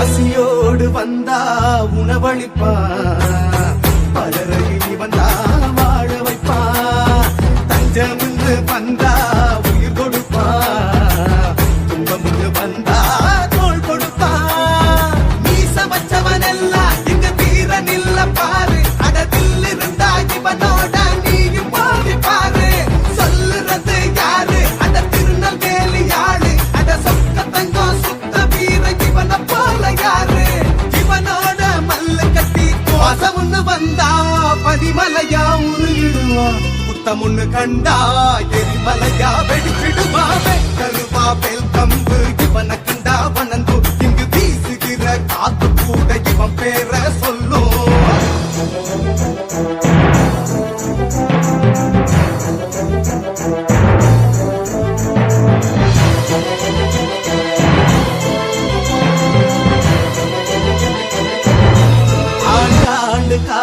பசியோடு வந்தா உணவளிப்பா. பலரையும் இவன் தான் வாழ வைப்பா. தஞ்சம்னு வந்தா பசமுன்னு வந்தா பதிமலையா உருகிடுவா. புத்தமுன்னு கண்டா எரிமலையா வெடிச்சிடுவா. வெட்டலுவா பெல் கம்பு இவனை கண்டா வனந்து இங்கு வீசுகிற காத்து கூட இவன் பேர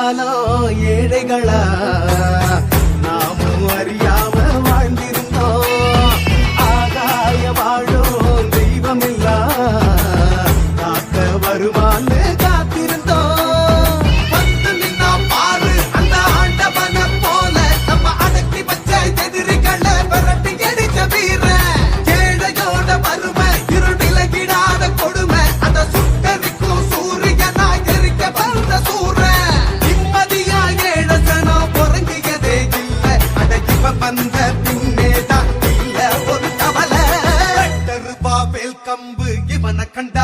நானோ ஏழைகளா? அவனை கண்டா